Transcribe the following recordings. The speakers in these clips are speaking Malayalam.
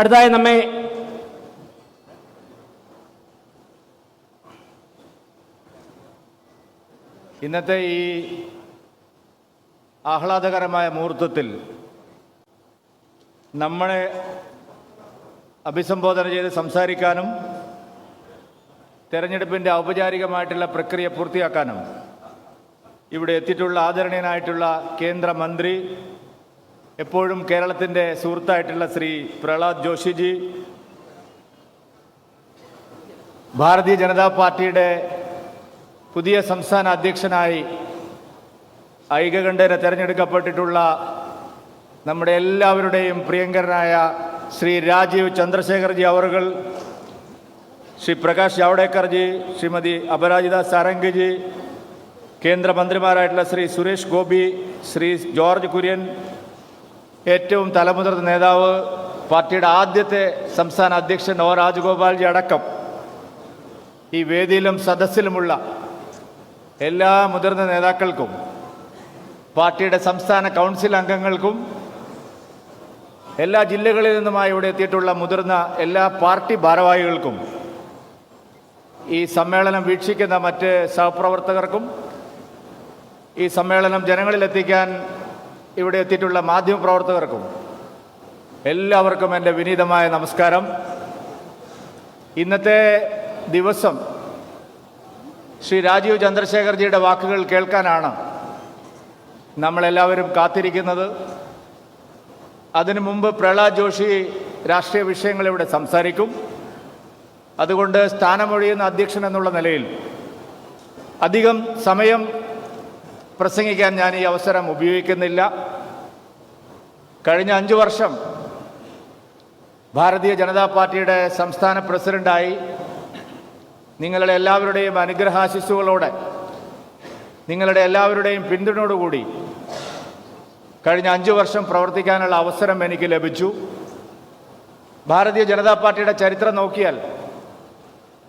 അടുത്തതായി നമ്മെ ഇന്നത്തെ ഈ ആഹ്ലാദകരമായ മുഹൂർത്തത്തിൽ നമ്മളെ അഭിസംബോധന ചെയ്ത് സംസാരിക്കാനും തെരഞ്ഞെടുപ്പിന്റെ ഔപചാരികമായിട്ടുള്ള പ്രക്രിയ പൂർത്തിയാക്കാനും ഇവിടെ എത്തിയിട്ടുള്ള ആദരണീയനായിട്ടുള്ള കേന്ദ്രമന്ത്രി എപ്പോഴും കേരളത്തിന്റെ സുഹൃത്തായിട്ടുള്ള ശ്രീ പ്രഹ്ലാദ് ജോഷിജി ഭാരതീയ ജനതാ പാർട്ടിയുടെ പുതിയ സംസ്ഥാന അധ്യക്ഷനായി ഐകകണ്ഠേന തെരഞ്ഞെടുക്കപ്പെട്ടിട്ടുള്ള നമ്മുടെ എല്ലാവരുടെയും പ്രിയങ്കരനായ ശ്രീ രാജീവ് ചന്ദ്രശേഖർജി അവറുകൾ ശ്രീ പ്രകാശ് ജാവ്ഡേക്കർജി ശ്രീമതി അപരാജിത സാരംഗിജി കേന്ദ്രമന്ത്രിമാരായിട്ടുള്ള ശ്രീ സുരേഷ് ഗോപി ശ്രീ ജോർജ് കുര്യൻ ഏറ്റവും തലമുതിർന്ന നേതാവ് പാർട്ടിയുടെ ആദ്യത്തെ സംസ്ഥാന അധ്യക്ഷൻ ഒ രാജഗോപാൽജി അടക്കം. ഈ വേദിയിലും സദസ്സിലുമുള്ള എല്ലാ മുതിർന്ന നേതാക്കൾക്കും പാർട്ടിയുടെ സംസ്ഥാന കൗൺസിൽ അംഗങ്ങൾക്കും എല്ലാ ജില്ലകളിൽ നിന്നുമായി ഇവിടെ എത്തിയിട്ടുള്ള മുതിർന്ന എല്ലാ പാർട്ടി ഭാരവാഹികൾക്കും ഈ സമ്മേളനം വീക്ഷിക്കുന്ന മറ്റ് സഹപ്രവർത്തകർക്കും ഈ സമ്മേളനം ജനങ്ങളിലെത്തിക്കാൻ ഇവിടെ എത്തിയിട്ടുള്ള മാധ്യമപ്രവർത്തകർക്കും എല്ലാവർക്കും എന്റെ വിനീതമായ നമസ്കാരം. ഇന്നത്തെ ദിവസം ശ്രീ രാജീവ് ചന്ദ്രശേഖർജിയുടെ വാക്കുകൾ കേൾക്കാനാണ് നമ്മളെല്ലാവരും കാത്തിരിക്കുന്നത്. അതിനു മുമ്പ് പ്രഹ്ലാദ് ജോഷി രാഷ്ട്രീയ വിഷയങ്ങൾ ഇവിടെ സംസാരിക്കും. അതുകൊണ്ട് സ്ഥാനമൊഴിയുന്ന അധ്യക്ഷൻ എന്നുള്ള നിലയിൽ അധികം സമയം പ്രസംഗിക്കാൻ ഞാൻ ഈ അവസരം ഉപയോഗിക്കുന്നില്ല. കഴിഞ്ഞ അഞ്ചു വർഷം ഭാരതീയ ജനതാ പാർട്ടിയുടെ സംസ്ഥാന പ്രസിഡന്റായി നിങ്ങളുടെ എല്ലാവരുടെയും അനുഗ്രഹാശിസ്സുകളോടെ നിങ്ങളുടെ എല്ലാവരുടെയും പിന്തുണയോടുകൂടി കഴിഞ്ഞ അഞ്ചു വർഷം പ്രവർത്തിക്കാനുള്ള അവസരം എനിക്ക് ലഭിച്ചു. ഭാരതീയ ജനതാ പാർട്ടിയുടെ ചരിത്രം നോക്കിയാൽ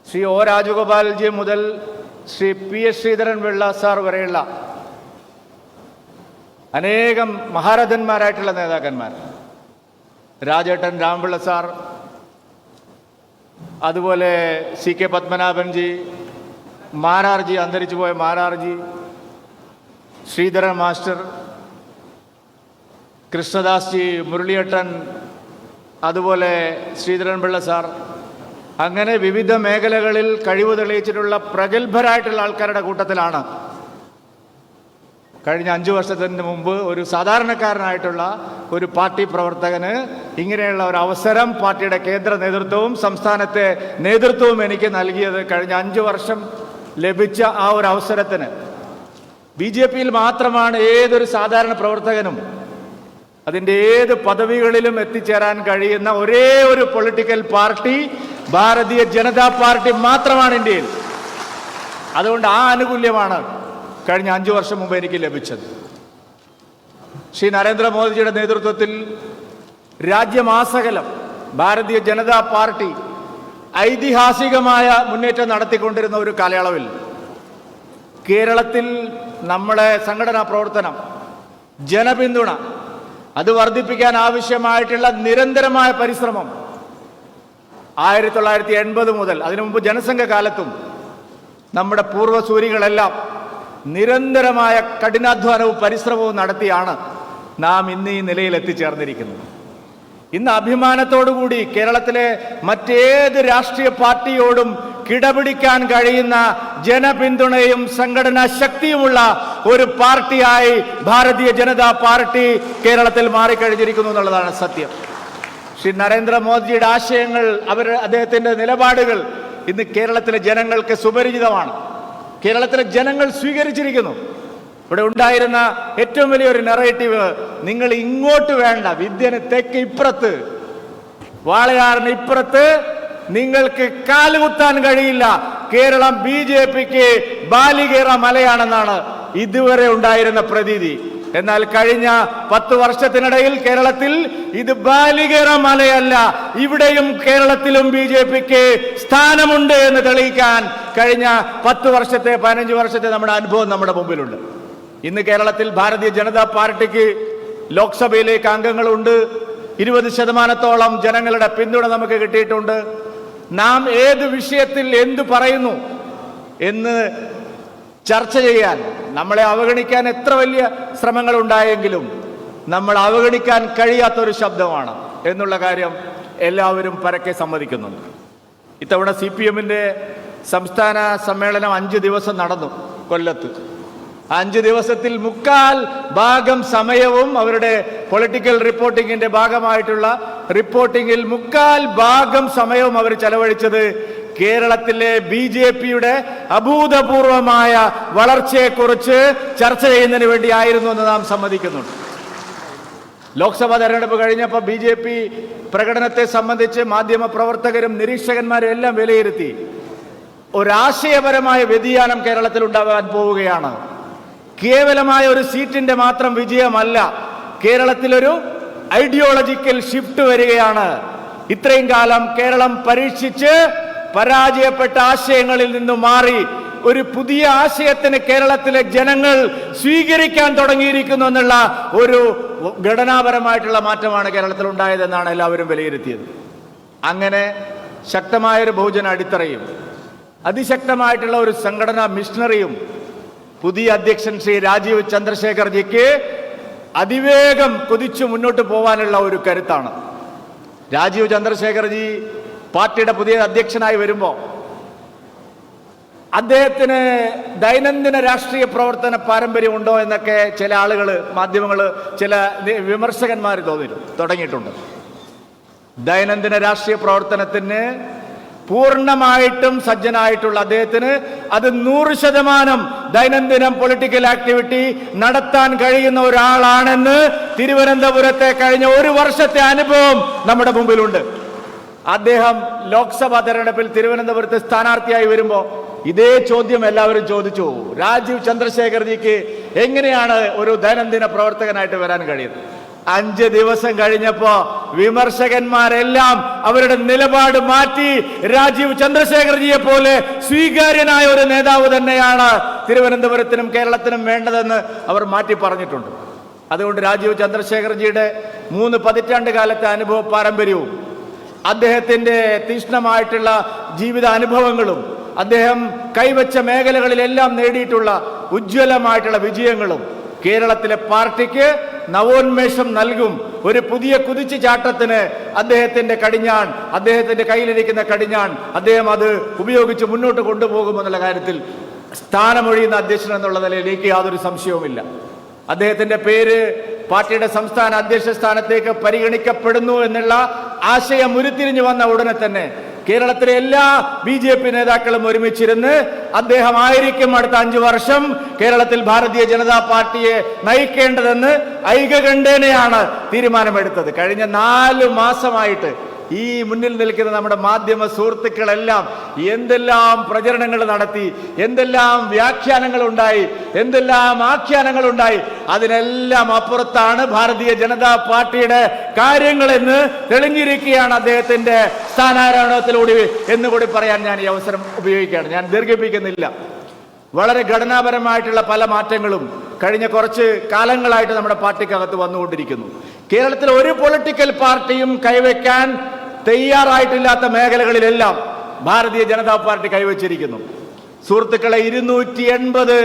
ശ്രീ ഒ രാജഗോപാൽജി മുതൽ Shri P S Sreedharan Pillai sir വരെയുള്ള അനേകം മഹാരഥന്മാരായിട്ടുള്ള നേതാക്കന്മാർ. രാജേട്ടൻ രാംപിള്ള സാർ അതുപോലെ സി കെ പത്മനാഭൻജി മാരാർജി അന്തരിച്ചു പോയ മാരാർജി ശ്രീധരൻ മാസ്റ്റർ കൃഷ്ണദാസ് ജി മുരളിയേട്ടൻ അതുപോലെ ശ്രീധരൻ പിള്ള സാർ. അങ്ങനെ വിവിധ മേഖലകളിൽ കഴിവ് തെളിയിച്ചിട്ടുള്ള പ്രഗത്ഭരായിട്ടുള്ള ആൾക്കാരുടെ കൂട്ടത്തിലാണ് കഴിഞ്ഞ അഞ്ച് വർഷത്തിന് മുമ്പ് ഒരു സാധാരണക്കാരനായിട്ടുള്ള ഒരു പാർട്ടി പ്രവർത്തകന് ഇങ്ങനെയുള്ള ഒരു അവസരം പാർട്ടിയുടെ കേന്ദ്ര നേതൃത്വവും സംസ്ഥാനത്തെ നേതൃത്വവും എനിക്ക് നൽകിയത് കഴിഞ്ഞ അഞ്ച് വർഷം ലഭിച്ച ആ ഒരു അവസരത്തിന്. ബി ജെ പിയിൽ മാത്രമാണ് ഏതൊരു സാധാരണ പ്രവർത്തകനും അതിന്റെ ഏത് പദവികളിലും എത്തിച്ചേരാൻ കഴിയുന്ന ഒരേ ഒരു political party Bharatiya Janata party മാത്രമാണ് ഇന്ത്യയിൽ. അതുകൊണ്ട് ആ ആനുകൂല്യമാണ് കഴിഞ്ഞ അഞ്ചു വർഷം മുമ്പ് എനിക്ക് ലഭിച്ചത്. ശ്രീ നരേന്ദ്രമോദിജിയുടെ നേതൃത്വത്തിൽ രാജ്യമാസകലം ഭാരതീയ ജനതാ പാർട്ടി ഐതിഹാസികമായ മുന്നേറ്റം നടത്തിക്കൊണ്ടിരുന്ന ഒരു കാലയളവിൽ കേരളത്തിൽ നമ്മുടെ സംഘടനാ പ്രവർത്തനം ജനപിന്തുണ അത് വർദ്ധിപ്പിക്കാൻ ആവശ്യമായിട്ടുള്ള നിരന്തരമായ പരിശ്രമം ആയിരത്തി തൊള്ളായിരത്തി എൺപത് മുതൽ അതിനു മുമ്പ് ജനസംഘ കാലത്തും നമ്മുടെ പൂർവസൂരികളെല്ലാം നിരന്തരമായ കഠിനാധ്വാനവും പരിശ്രമവും നടത്തിയാണ് നാം ഇന്ന് ഈ നിലയിൽ എത്തിച്ചേർന്നിരിക്കുന്നത്. ഇന്ന് അഭിമാനത്തോടുകൂടി കേരളത്തിലെ മറ്റേത് രാഷ്ട്രീയ പാർട്ടിയോടും കിടപിടിക്കാൻ കഴിയുന്ന ജനപിന്തുണയും സംഘടനാ ശക്തിയുമുള്ള ഒരു പാർട്ടിയായി ഭാരതീയ ജനതാ പാർട്ടി കേരളത്തിൽ മാറിക്കഴിഞ്ഞിരിക്കുന്നു എന്നുള്ളതാണ് സത്യം. ശ്രീ നരേന്ദ്രമോദിജിയുടെ ആശയങ്ങൾ അവർ അദ്ദേഹത്തിന്റെ നിലപാടുകൾ ഇന്ന് കേരളത്തിലെ ജനങ്ങൾക്ക് സുപരിചിതമാണ്. കേരളത്തിലെ ജനങ്ങൾ സ്വീകരിച്ചിരിക്കുന്നു. ഇവിടെ ഉണ്ടായിരുന്ന ഏറ്റവും വലിയൊരു നെറേറ്റീവ് നിങ്ങൾ ഇങ്ങോട്ട് വേണ്ട വിദ്യന് തെക്ക് ഇപ്പുറത്ത്. വാളയാറിന് ഇപ്പുറത്ത് നിങ്ങൾക്ക് കാലുകുത്താൻ കഴിയില്ല. കേരളം ബി ജെ പിക്ക് ബാലികേറ മലയാണെന്നാണ് ഇതുവരെ ഉണ്ടായിരുന്ന പ്രതീതി. എന്നാൽ കഴിഞ്ഞ പത്ത് വർഷത്തിനിടയിൽ കേരളത്തിൽ ഇത് ബാലികേറ മലയല്ല. ഇവിടെയും കേരളത്തിലും ബി ജെ പിക്ക് സ്ഥാനമുണ്ട് എന്ന് തെളിയിക്കാൻ കഴിഞ്ഞ പത്ത് വർഷത്തെ പതിനഞ്ച് വർഷത്തെ നമ്മുടെ അനുഭവം നമ്മുടെ മുമ്പിലുണ്ട്. ഇന്ന് കേരളത്തിൽ ഭാരതീയ ജനതാ പാർട്ടിക്ക് ലോക്സഭയിലേക്ക് അംഗങ്ങളുണ്ട്. ഇരുപത് ശതമാനത്തോളം ജനങ്ങളുടെ പിന്തുണ നമുക്ക് കിട്ടിയിട്ടുണ്ട്. നാം ഏത് വിഷയത്തിൽ എന്തു പറയുന്നു എന്ന് ചർച്ച ചെയ്യാൻ നമ്മളെ അവഗണിക്കാൻ എത്ര വലിയ ശ്രമങ്ങൾ ഉണ്ടായെങ്കിലും നമ്മൾ അവഗണിക്കാൻ കഴിയാത്തൊരു ശബ്ദമാണ് എന്നുള്ള കാര്യം എല്ലാവരും പരക്കെ സമ്മതിക്കുന്നുണ്ട്. ഇത്തവണ സി പി എമ്മിന്റെ സംസ്ഥാന സമ്മേളനം അഞ്ച് ദിവസം നടന്നു കൊല്ലത്ത്. അഞ്ച് ദിവസത്തിൽ മുക്കാൽ ഭാഗം സമയവും അവരുടെ പൊളിറ്റിക്കൽ റിപ്പോർട്ടിങ്ങിന്റെ ഭാഗമായിട്ടുള്ള റിപ്പോർട്ടിങ്ങിൽ മുക്കാൽ ഭാഗം സമയവും അവർ ചെലവഴിച്ചത് കേരളത്തിലെ ബി ജെ പിയുടെ അഭൂതപൂർവമായ വളർച്ചയെക്കുറിച്ച് ചർച്ച ചെയ്യുന്നതിന് വേണ്ടിയായിരുന്നു എന്ന് നാം സമ്മതിക്കുന്നുണ്ട്. ലോക്സഭാ തെരഞ്ഞെടുപ്പ് കഴിഞ്ഞപ്പോൾ ബി ജെ പി പ്രകടനത്തെ സംബന്ധിച്ച് മാധ്യമ പ്രവർത്തകരും നിരീക്ഷകന്മാരും എല്ലാം വിലയിരുത്തി. ഒരാശയപരമായ വ്യതിയാനം കേരളത്തിൽ ഉണ്ടാകാൻ പോവുകയാണ്. കേവലമായ ഒരു സീറ്റിന്റെ മാത്രം വിജയമല്ല കേരളത്തിലൊരു ഐഡിയോളജിക്കൽ ഷിഫ്റ്റ് വരികയാണ്. ഇത്രയും കാലം കേരളം പരീക്ഷിച്ച് പരാജയപ്പെട്ട ആശയങ്ങളിൽ നിന്ന് മാറി ഒരു പുതിയ ആശയത്തിന് കേരളത്തിലെ ജനങ്ങൾ സ്വീകരിക്കാൻ തുടങ്ങിയിരിക്കുന്നു എന്നുള്ള ഒരു ഘടനാപരമായിട്ടുള്ള മാറ്റമാണ് കേരളത്തിൽ ഉണ്ടായതെന്നാണ് എല്ലാവരും വിലയിരുത്തിയത്. അങ്ങനെ ശക്തമായൊരു ബഹുജന അടിത്തറയും അതിശക്തമായിട്ടുള്ള ഒരു സംഘടനാ മിഷണറിയും പുതിയ അധ്യക്ഷൻ ശ്രീ രാജീവ് ചന്ദ്രശേഖർജിക്ക് അതിവേഗം കുതിച്ചു മുന്നോട്ട് പോകാനുള്ള ഒരു കരുത്താണ്. രാജീവ് ചന്ദ്രശേഖർജി പാർട്ടിയുടെ പുതിയ അധ്യക്ഷനായി വരുമ്പോൾ അദ്ദേഹത്തിന് ദൈനംദിന രാഷ്ട്രീയ പ്രവർത്തന പാരമ്പര്യം ഉണ്ടോ എന്നൊക്കെ ചില ആളുകൾ മാധ്യമങ്ങൾ ചില വിമർശകന്മാർ തോന്നിയിരുന്നു തുടങ്ങിയിട്ടുണ്ട്. ദൈനംദിന രാഷ്ട്രീയ പ്രവർത്തനത്തിന് പൂർണമായിട്ടും സജ്ജനായിട്ടുള്ള അദ്ദേഹത്തിന് അത് നൂറ് ശതമാനം ദൈനംദിനം പൊളിറ്റിക്കൽ ആക്ടിവിറ്റി നടത്താൻ കഴിയുന്ന ഒരാളാണെന്ന് തിരുവനന്തപുരത്തെ കഴിഞ്ഞ ഒരു വർഷത്തെ അനുഭവം നമ്മുടെ മുമ്പിലുണ്ട്. അദ്ദേഹം ലോക്സഭാ തെരഞ്ഞെടുപ്പിൽ തിരുവനന്തപുരത്ത് സ്ഥാനാർത്ഥിയായി വരുമ്പോൾ ഇതേ ചോദ്യം എല്ലാവരും ചോദിച്ചു. രാജീവ് ചന്ദ്രശേഖർജിക്ക് എങ്ങനെയാണ് ഒരു ദൈനംദിന പ്രവർത്തകനായിട്ട് വരാൻ കഴിയുന്നത്? അഞ്ച് ദിവസം കഴിഞ്ഞപ്പോ വിമർശകന്മാരെല്ലാം അവരുടെ നിലപാട് മാറ്റി രാജീവ് ചന്ദ്രശേഖർജിയെ പോലെ സ്വീകാര്യനായ ഒരു നേതാവ് തന്നെയാണ് തിരുവനന്തപുരത്തിനും കേരളത്തിനും വേണ്ടതെന്ന് അവർ മാറ്റി പറഞ്ഞിട്ടുണ്ട്. അതുകൊണ്ട് രാജീവ് ചന്ദ്രശേഖർജിയുടെ മൂന്ന് പതിറ്റാണ്ട് കാലത്തെ അനുഭവ പാരമ്പര്യവും അദ്ദേഹത്തിന്റെ തീക്ഷ്ണമായിട്ടുള്ള ജീവിത അനുഭവങ്ങളും അദ്ദേഹം കൈവച്ച മേഖലകളിലെല്ലാം നേടിയിട്ടുള്ള ഉജ്ജ്വലമായിട്ടുള്ള വിജയങ്ങളും കേരളത്തിലെ പാർട്ടിക്ക് നവോന്മേഷം നൽകും ഒരു പുതിയ കുതിച്ചു ചാട്ടത്തിന് അദ്ദേഹത്തിന്റെ കടിഞ്ഞാൺ അദ്ദേഹത്തിന്റെ കയ്യിലിരിക്കുന്ന കടിഞ്ഞാൺ അദ്ദേഹം അത് ഉപയോഗിച്ച് മുന്നോട്ട് കൊണ്ടുപോകുമെന്നുള്ള കാര്യത്തിൽ സ്ഥാനമൊഴിയുന്ന അധ്യക്ഷൻ എന്നുള്ള നിലയിലേക്ക് യാതൊരു സംശയവുമില്ല. അദ്ദേഹത്തിന്റെ പേര് പാർട്ടിയുടെ സംസ്ഥാന അധ്യക്ഷ സ്ഥാനത്തേക്ക് പരിഗണിക്കപ്പെടുന്നു എന്നുള്ള ആശയം ഉരുത്തിരിഞ്ഞു വന്ന ഉടനെ തന്നെ കേരളത്തിലെ എല്ലാ ബി ജെ പി നേതാക്കളും ഒരുമിച്ചിരുന്ന് അദ്ദേഹം ആയിരിക്കും അടുത്ത അഞ്ചു വർഷം കേരളത്തിൽ ഭാരതീയ ജനതാ പാർട്ടിയെ നയിക്കേണ്ടതെന്ന് ഐകകണ്ഠേനയാണ് തീരുമാനമെടുത്തത്. കഴിഞ്ഞ നാല് മാസമായിട്ട് ഈ മുന്നിൽ നിൽക്കുന്ന നമ്മുടെ മാധ്യമ സുഹൃത്തുക്കളെല്ലാം എന്തെല്ലാം പ്രചരണങ്ങൾ നടത്തി എന്തെല്ലാം വ്യാഖ്യാനങ്ങൾ ഉണ്ടായി എന്തെല്ലാം ആഖ്യാനങ്ങൾ ഉണ്ടായി അതിനെല്ലാം അപ്പുറത്താണ് ഭാരതീയ ജനതാ പാർട്ടിയുടെ കാര്യങ്ങളെന്ന് തെളിഞ്ഞിരിക്കുകയാണ് അദ്ദേഹത്തിന്റെ സ്ഥാനാരോഹണത്തിലൂടെ എന്നുകൂടി പറയാൻ ഞാൻ ഈ അവസരം ഉപയോഗിക്കുകയാണ്. ഞാൻ ദീർഘിപ്പിക്കുന്നില്ല. വളരെ ഘടനാപരമായിട്ടുള്ള പല മാറ്റങ്ങളും കഴിഞ്ഞ കുറച്ച് കാലങ്ങളായിട്ട് നമ്മുടെ പാർട്ടിക്കകത്ത് വന്നുകൊണ്ടിരിക്കുന്നു. കേരളത്തിൽ ഒരു പൊളിറ്റിക്കൽ പാർട്ടിയും കൈവയ്ക്കാൻ തയ്യാറായിട്ടില്ലാത്ത മേഖലകളിലെല്ലാം ഭാരതീയ ജനതാ പാർട്ടി കൈവച്ചിരിക്കുന്നു. സുഹൃത്തുക്കളെ ഇരുന്നൂറ്റി എൺപത്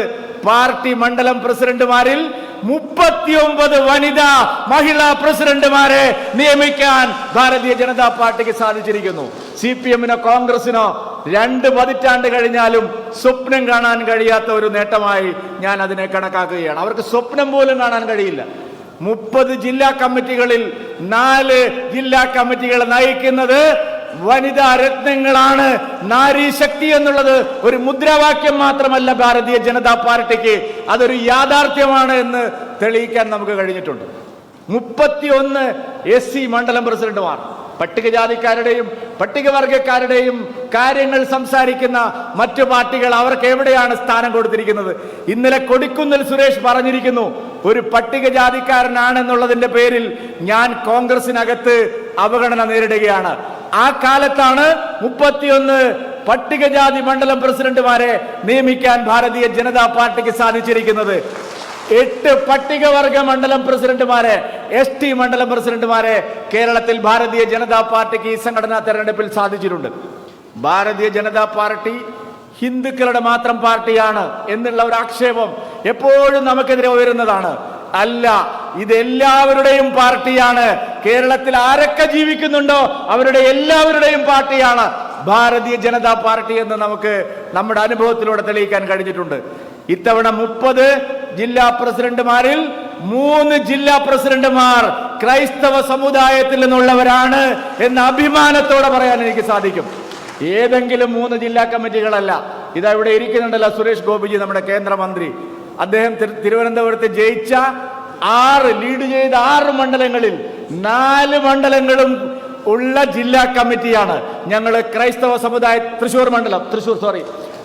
പാർട്ടി മണ്ഡലം പ്രസിഡന്റുമാരിൽ മുപ്പത്തിയൊമ്പത് വനിതാ മഹിളാ പ്രസിഡന്റുമാരെ നിയമിക്കാൻ ഭാരതീയ ജനതാ പാർട്ടിക്ക് സാധിച്ചിരിക്കുന്നു. സി പി എമ്മിനോ കോൺഗ്രസിനോ രണ്ട് പതിറ്റാണ്ട് കഴിഞ്ഞാലും സ്വപ്നം കാണാൻ കഴിയാത്ത ഒരു നേട്ടമായി ഞാൻ അതിനെ കണക്കാക്കുകയാണ്. അവർക്ക് സ്വപ്നം പോലും കാണാൻ കഴിയില്ല. മുപ്പത് ജില്ലാ കമ്മിറ്റികളിൽ നാല് ജില്ലാ കമ്മിറ്റികൾ നയിക്കുന്നത് വനിതാ രത്നങ്ങളാണ്. നാരീശക്തി എന്നുള്ളത് ഒരു മുദ്രാവാക്യം മാത്രമല്ല ഭാരതീയ ജനതാ പാർട്ടിക്ക്. അതൊരു യാഥാർത്ഥ്യമാണ് എന്ന് തെളിയിക്കാൻ നമുക്ക് കഴിഞ്ഞിട്ടുണ്ട്. മുപ്പത്തിയൊന്ന് എസ് സി മണ്ഡലം പ്രസിഡന്റുമാർ പട്ടികജാതിക്കാരുടെയും പട്ടികവർഗക്കാരുടെയും കാര്യങ്ങൾ സംസാരിക്കുന്ന മറ്റു പാർട്ടികൾ അവർക്ക് എവിടെയാണ് സ്ഥാനം കൊടുത്തിരിക്കുന്നത്? ഇന്നലെ കൊടിക്കുന്നിൽ സുരേഷ് പറഞ്ഞിരിക്കുന്നു ഒരു പട്ടികജാതിക്കാരനാണെന്നുള്ളതിന്റെ പേരിൽ ഞാൻ കോൺഗ്രസിനകത്ത് അവഗണന നേരിടുകയാണ്. ആ കാലത്താണ് മുപ്പത്തിയൊന്ന് പട്ടികജാതി മണ്ഡലം പ്രസിഡന്റുമാരെ നിയമിക്കാൻ ഭാരതീയ ജനതാ പാർട്ടിക്ക് സാധിച്ചിരിക്കുന്നത്. എട്ട് പട്ടികവർഗ മണ്ഡലം പ്രസിഡന്റുമാരെ എസ് ടി മണ്ഡലം പ്രസിഡന്റുമാരെ കേരളത്തിൽ ഭാരതീയ ജനതാ പാർട്ടിക്ക് ഈ സംഘടനാ തെരഞ്ഞെടുപ്പിൽ സാധിച്ചിട്ടുണ്ട്. ഭാരതീയ ജനതാ പാർട്ടി ഹിന്ദുക്കളുടെ മാത്രം പാർട്ടിയാണ് എന്നുള്ള ഒരു ആക്ഷേപം എപ്പോഴും നമുക്കെതിരെ ഉയരുന്നതാണ്. അല്ല ഇതെല്ലാവരുടെയും പാർട്ടിയാണ്. കേരളത്തിൽ ആരൊക്കെ ജീവിക്കുന്നുണ്ടോ അവരുടെ എല്ലാവരുടെയും പാർട്ടിയാണ്. ഭാരതീയ ജനതാ പാർട്ടി എന്ന് നമുക്ക് നമ്മുടെ അനുഭവത്തിലൂടെ തെളിയിക്കാൻ കഴിഞ്ഞിട്ടുണ്ട്. ഇത്തവണ മുപ്പത് ജില്ലാ പ്രസിഡന്റുമാരിൽ മൂന്ന് ജില്ലാ പ്രസിഡന്റുമാർ ക്രൈസ്തവ സമുദായത്തിൽ നിന്നുള്ളവരാണ് എന്ന അഭിമാനത്തോടെ പറയാൻ എനിക്ക് സാധിക്കും. ഏതെങ്കിലും മൂന്ന് ജില്ലാ കമ്മിറ്റികളല്ല. ഇതാ ഇവിടെ ഇരിക്കുന്നുണ്ടല്ലോ സുരേഷ് ഗോപിജി നമ്മുടെ കേന്ദ്രമന്ത്രി. അദ്ദേഹം തിരു- തിരുവനന്തപുരത്ത് ജയിച്ച ആറ് ലീഡ് ചെയ്ത ആറ് മണ്ഡലങ്ങളിൽ നാല് മണ്ഡലങ്ങളും ഉള്ള ജില്ലാ കമ്മിറ്റിയാണ് ഞങ്ങൾ ക്രൈസ്തവ സമുദായ തൃശൂർ മണ്ഡലം തൃശൂർ സോറി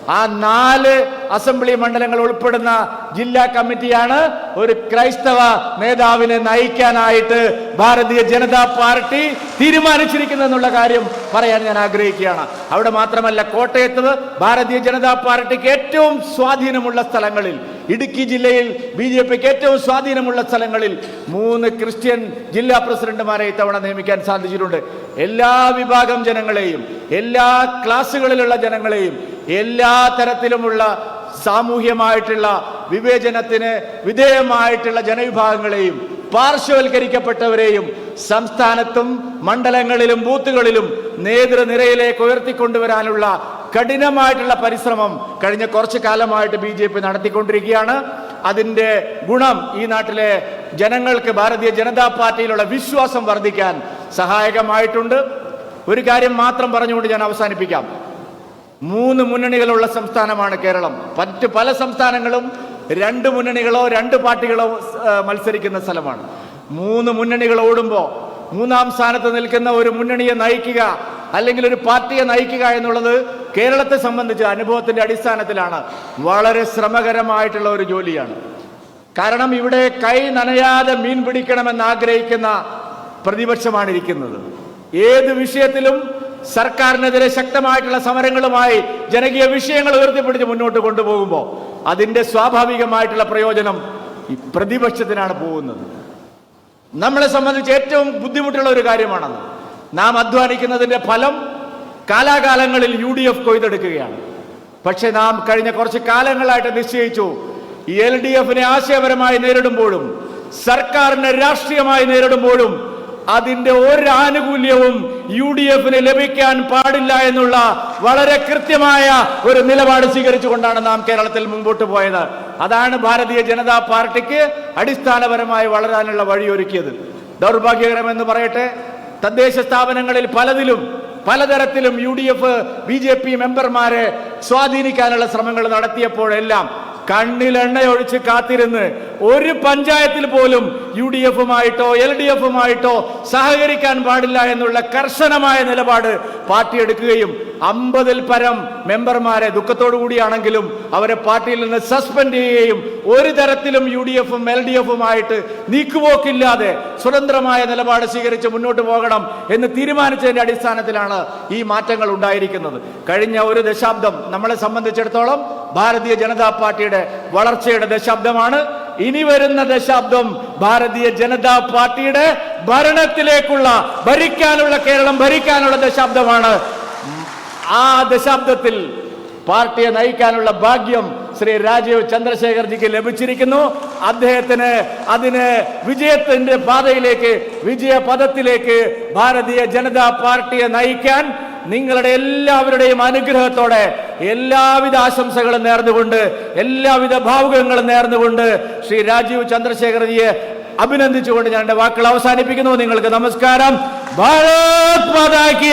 ആ നാല് അസംബ്ലി മണ്ഡലങ്ങൾ ഉൾപ്പെടുന്ന ജില്ലാ കമ്മിറ്റിയാണ് ഒരു ക്രൈസ്തവ നേതാവിനെ നയിക്കാനായിട്ട് ഭാരതീയ ജനതാ പാർട്ടി തീരുമാനിച്ചിരിക്കുന്നതെന്നുള്ള കാര്യം പറയാൻ ഞാൻ ആഗ്രഹിക്കുകയാണ്. അവിടെ മാത്രമല്ല കോട്ടയത്ത് ഭാരതീയ ജനതാ പാർട്ടിക്ക് ഏറ്റവും സ്വാധീനമുള്ള സ്ഥലങ്ങളിൽ ഇടുക്കി ജില്ലയിൽ ബി ജെ പിക്ക് ഏറ്റവും സ്വാധീനമുള്ള സ്ഥലങ്ങളിൽ മൂന്ന് ക്രിസ്ത്യൻ ജില്ലാ പ്രസിഡന്റുമാരെ ഇത്തവണ നിയമിക്കാൻ സാധിച്ചിട്ടുണ്ട്. എല്ലാ വിഭാഗം ജനങ്ങളെയും എല്ലാ ക്ലാസ്സുകളിലുള്ള ജനങ്ങളെയും എല്ലാ തരത്തിലുമുള്ള സാമൂഹ്യമായിട്ടുള്ള വിവേചനത്തിന് വിധേയമായിട്ടുള്ള ജനവിഭാഗങ്ങളെയും പാർശ്വവൽക്കരിക്കപ്പെട്ടവരെയും സംസ്ഥാനത്തും മണ്ഡലങ്ങളിലും ബൂത്തുകളിലും നേതൃനിരയിലേക്ക് ഉയർത്തിക്കൊണ്ടുവരാനുള്ള കഠിനമായിട്ടുള്ള പരിശ്രമം കഴിഞ്ഞ കുറച്ചു കാലമായിട്ട് ബി ജെ പി നടത്തിക്കൊണ്ടിരിക്കുകയാണ്. അതിന്റെ ഗുണം ഈ നാട്ടിലെ ജനങ്ങൾക്ക് ഭാരതീയ ജനതാ പാർട്ടിയിലുള്ള വിശ്വാസം വർദ്ധിക്കാൻ സഹായകമായിട്ടുണ്ട്. ഒരു കാര്യം മാത്രം പറഞ്ഞുകൊണ്ട് ഞാൻ അവസാനിപ്പിക്കാം. മൂന്ന് മുന്നണികളുള്ള സംസ്ഥാനമാണ് കേരളം. മറ്റ് പല സംസ്ഥാനങ്ങളും രണ്ട് മുന്നണികളോ രണ്ട് പാർട്ടികളോ മത്സരിക്കുന്ന സ്ഥലമാണ്. മൂന്ന് മുന്നണികൾ ഓടുമ്പോൾ മൂന്നാം സ്ഥാനത്ത് നിൽക്കുന്ന ഒരു മുന്നണിയെ നയിക്കുക അല്ലെങ്കിൽ ഒരു പാർട്ടിയെ നയിക്കുക എന്നുള്ളത് കേരളത്തെ സംബന്ധിച്ച് അനുഭവത്തിന്റെ അടിസ്ഥാനത്തിലാണ്. വളരെ ശ്രമകരമായിട്ടുള്ള ഒരു ജോലിയാണ്. കാരണം ഇവിടെ കൈ നനയാതെ മീൻ പിടിക്കണമെന്ന് ആഗ്രഹിക്കുന്ന പ്രതിപക്ഷമാണ് ഇരിക്കുന്നത് ഏത് വിഷയത്തിലും സർക്കാരിനെതിരെ ശക്തമായിട്ടുള്ള സമരങ്ങളുമായി ജനകീയ വിഷയങ്ങൾ ഉയർത്തിപ്പിടിച്ച് മുന്നോട്ട് കൊണ്ടുപോകുമ്പോൾ അതിന്റെ സ്വാഭാവികമായിട്ടുള്ള പ്രയോജനം ഈ പ്രതിപക്ഷത്തിനാണ് പോകുന്നത്. നമ്മളെ സംബന്ധിച്ച് ഏറ്റവും ബുദ്ധിമുട്ടുള്ള ഒരു കാര്യമാണത്. നാം അധ്വാനിക്കുന്നതിന്റെ ഫലം കാലാകാലങ്ങളിൽ യു ഡി എഫ് കൊയ്തെടുക്കുകയാണ്. പക്ഷെ നാം കഴിഞ്ഞ കുറച്ച് കാലങ്ങളായിട്ട് നിശ്ചയിച്ചു എൽ ഡി എഫിനെ ആശയപരമായി നേരിടുമ്പോഴും സർക്കാരിനെ രാഷ്ട്രീയമായി നേരിടുമ്പോഴും അതിന്റെ ഒരു ആനുകൂല്യവും യു ഡി എഫിന് ലഭിക്കാൻ പാടില്ല എന്നുള്ള വളരെ കൃത്യമായ ഒരു നിലപാട് സ്വീകരിച്ചുകൊണ്ടാണ് നാം കേരളത്തിൽ മുമ്പോട്ട് പോയത്. അതാണ് ഭാരതീയ ജനതാ പാർട്ടിക്ക് അടിസ്ഥാനപരമായി വളരാനുള്ള വഴിയൊരുക്കിയത്. ദൗർഭാഗ്യകരമെന്ന് പറയട്ടെ തദ്ദേശ സ്ഥാപനങ്ങളിൽ പലതിലും പലതരത്തിലും U D F B J P മെമ്പർമാരെ സ്വാധീനിക്കാനുള്ള ശ്രമങ്ങൾ നടത്തിയപ്പോഴെല്ലാം കണ്ണിലെണ്ണയൊഴിച്ച് കാത്തിരുന്ന് ഒരു പഞ്ചായത്തിൽ പോലും യു ഡി എഫുമായിട്ടോ എൽ ഡി എഫുമായിട്ടോ സഹകരിക്കാൻ പാടില്ല എന്നുള്ള കർശനമായ നിലപാട് പാർട്ടി എടുക്കുകയും അമ്പതിൽ പരം മെമ്പർമാരെ ദുഃഖത്തോടു കൂടിയാണെങ്കിലും അവരെ പാർട്ടിയിൽ നിന്ന് സസ്പെൻഡ് ചെയ്യുകയും ഒരു തരത്തിലും യു ഡി എഫും എൽ ഡി എഫുമായിട്ട് നീക്കുപോക്കില്ലാതെ സ്വതന്ത്രമായ നിലപാട് സ്വീകരിച്ച് മുന്നോട്ട് പോകണം എന്ന് തീരുമാനിച്ചതിന്റെ അടിസ്ഥാനത്തിലാണ് ഈ മാറ്റങ്ങൾ ഉണ്ടായിരിക്കുന്നത്. കഴിഞ്ഞ ഒരു ദശാബ്ദം നമ്മളെ സംബന്ധിച്ചിടത്തോളം ഭാരതീയ ജനതാ പാർട്ടിയുടെ വളർച്ചയുടെ ദശാബ്ദമാണ്. ഇനി വരുന്ന ദശാബ്ദം ഭാരതീയ ജനതാ പാർട്ടിയുടെ ഭരണത്തിലേക്കുള്ള ഭരിക്കാനുള്ള കേരളം ഭരിക്കാനുള്ള ദശാബ്ദമാണ്. ആ ദശാബ്ദത്തിൽ പാർട്ടിയെ നയിക്കാനുള്ള ഭാഗ്യം ശ്രീ രാജീവ് ചന്ദ്രശേഖർജിക്ക് ലഭിച്ചിരിക്കുന്നു. അദ്ദേഹത്തിന് അതിന് വിജയത്തിന്റെ പാതയിലേക്ക് വിജയപഥത്തിലേക്ക് ഭാരതീയ ജനതാ പാർട്ടിയെ നയിക്കാൻ നിങ്ങളുടെ എല്ലാവരുടെയും അനുഗ്രഹത്തോടെ എല്ലാവിധ ആശംസകളും നേർന്നുകൊണ്ട് എല്ലാവിധ ഭാവുകങ്ങളും നേർന്നുകൊണ്ട് ശ്രീ രാജീവ് ചന്ദ്രശേഖർജിയെ അഭിനന്ദിച്ചുകൊണ്ട് ഞാൻ എന്റെ വാക്കുകൾ അവസാനിപ്പിക്കുന്നു. നിങ്ങൾക്ക് നമസ്കാരം. ഭാരത് മാതാ കി